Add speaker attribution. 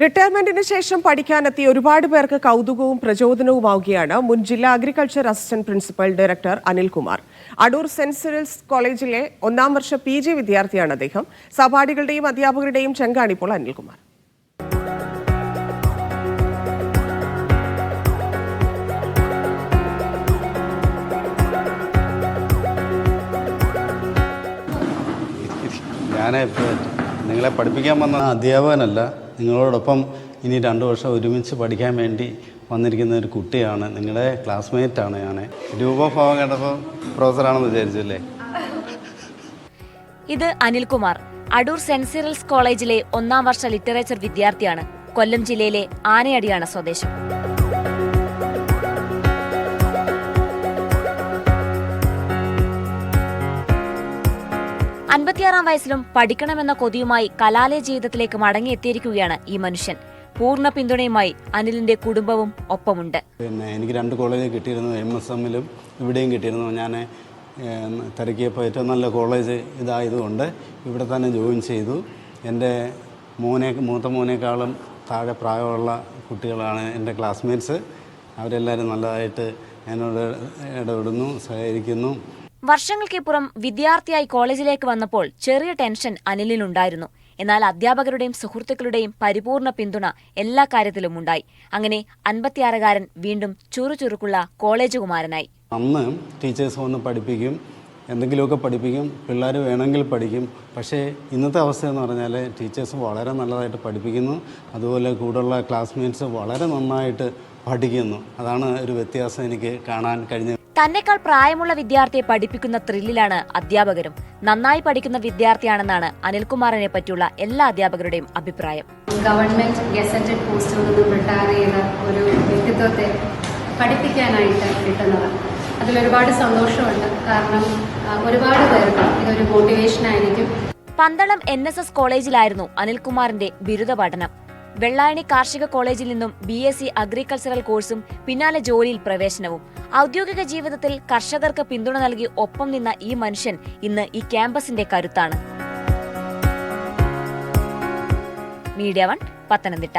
Speaker 1: റിട്ടയർമെന്റിന് ശേഷം പഠിക്കാനെത്തിയ ഒരുപാട് പേർക്ക് കൗതുകവും പ്രചോദനവുമാവുകയാണ് മുൻ ജില്ലാ agriculture assistant principal director Anilkumar Adoor saint Cyril's കോളേജിലെ ഒന്നാം വർഷ പി ജി വിദ്യാർത്ഥിയാണ് അദ്ദേഹം. സഹപാഠികളുടെയും അധ്യാപകരുടെയും ചെങ്കാണിപ്പോൾ അനിൽകുമാർ
Speaker 2: ഞാൻ നിങ്ങളെ പഠിപ്പിക്കാൻ വന്ന അധ്യാപകനല്ല നിങ്ങളോടൊപ്പം ഇനി രണ്ട് വർഷം ഒരുമിച്ച് പഠിക്കാൻ വേണ്ടി വന്നിരിക്കുന്ന ഒരു കുട്ടിയാണ്. നിങ്ങളുടെ ക്ലാസ്മേറ്റാണ് ഞാൻ രൂപഭാവം കണ്ടപ്പോൾ പ്രൊഫസറാണെന്ന് വിചാരിച്ചല്ലേ?
Speaker 3: ഇത് അനിൽകുമാർ. അടൂർ സെന്റ് സിറൽസ് കോളേജിലെ ഒന്നാം വർഷ ലിറ്ററേച്ചർ വിദ്യാർത്ഥിയാണ്. കൊല്ലം ജില്ലയിലെ ആനയടിയാണ് സ്വദേശം. അൻപത്തിയാറാം വയസ്സിലും പഠിക്കണമെന്ന കൊതിയുമായി കലാലയ ജീവിതത്തിലേക്ക് മടങ്ങിയെത്തിയിരിക്കുകയാണ് ഈ മനുഷ്യൻ. പൂർണ പിന്തുണയുമായി അനിലിന്റെ കുടുംബവും ഒപ്പമുണ്ട്.
Speaker 2: പിന്നെ എനിക്ക് രണ്ട് കോളേജ് കിട്ടിയിരുന്നു എം എസ് എമ്മിലും ഇവിടെയും കിട്ടിയിരുന്നു. ഞാൻ തിരക്കിയപ്പോൾ ഏറ്റവും നല്ല കോളേജ് ഇതായതുകൊണ്ട് ഇവിടെ തന്നെ ജോയിൻ ചെയ്തു. എന്റെ മോനെ മൂത്ത മോനേക്കാളും താഴെ പ്രായമുള്ള കുട്ടികളാണ് എന്റെ ക്ലാസ്മേറ്റ്സ്. അവരെല്ലാവരും നല്ലതായിട്ട് എന്നോട് ഇടപെടുന്നു സഹകരിക്കുന്നു.
Speaker 3: വർഷങ്ങൾക്കിപ്പുറം വിദ്യാർത്ഥിയായി കോളേജിലേക്ക് വന്നപ്പോൾ ചെറിയ ടെൻഷൻ അനിലിനുണ്ടായിരുന്നു എന്നാൽ അധ്യാപകരുടെയും സുഹൃത്തുക്കളുടെയും പരിപൂർണ പിന്തുണ എല്ലാ കാര്യത്തിലും ഉണ്ടായി. അങ്ങനെ അൻപത്തിയാറുകാരൻ വീണ്ടും ചുറുചുറുക്കുള്ള കോളേജ് കുമാരനായി
Speaker 2: അന്ന് ടീച്ചേഴ്സ് വന്ന് പഠിപ്പിക്കും എന്തെങ്കിലുമൊക്കെ പഠിപ്പിക്കും പിള്ളേർ വേണമെങ്കിൽ പഠിക്കും. പക്ഷേ ഇന്നത്തെ അവസ്ഥ എന്ന് പറഞ്ഞാൽ ടീച്ചേഴ്സ് വളരെ നല്ലതായിട്ട് പഠിപ്പിക്കുന്നു. അതുപോലെ കൂടെയുള്ള ക്ലാസ്മേറ്റ്സ് വളരെ നന്നായിട്ട് പഠിക്കുന്നു. അതാണ് ഒരു വ്യത്യാസം എനിക്ക് കാണാൻ കഴിഞ്ഞത്.
Speaker 3: തന്നെക്കാൾ പ്രായമുള്ള വിദ്യാർത്ഥിയെ പഠിപ്പിക്കുന്ന ത്രില്ലിലാണ് അധ്യാപകരും. നന്നായി പഠിക്കുന്ന വിദ്യാർത്ഥിയാണെന്നാണ് അനിൽകുമാറിനെ പറ്റിയുള്ള എല്ലാ അധ്യാപകരുടെയും അഭിപ്രായം.
Speaker 4: ഗവൺമെന്റ് ഗസറ്റഡ് പോസ്റ്റിൽ നിന്നും റിട്ടയർ ചെയ്ത ഒരു വ്യക്തിത്വത്തെ പഠിപ്പിക്കാനായിട്ട് കിട്ടുന്നത് അതിലൊരുപാട് സന്തോഷമുണ്ട്. കാരണം ഒരുപാട് പേർക്ക് ഇതൊരു മോട്ടിവേഷൻ ആയിരിക്കും.
Speaker 3: പന്തളം എൻ എസ് എസ് കോളേജിലായിരുന്നു അനിൽകുമാറിന്റെ ബിരുദ പഠനം. വെള്ളായണി കാർഷിക കോളേജിൽ നിന്നും ബി എസ് സി അഗ്രികൾച്ചറൽ കോഴ്സും പിന്നാലെ ജോലിയിൽ പ്രവേശനവും. ഔദ്യോഗിക ജീവിതത്തിൽ കർഷകർക്ക് പിന്തുണ നൽകി ഒപ്പം നിന്ന ഈ മനുഷ്യൻ ഇന്ന് ഈ ക്യാമ്പസിന്റെ കരുത്താണ്. Media one Pathanamthitta.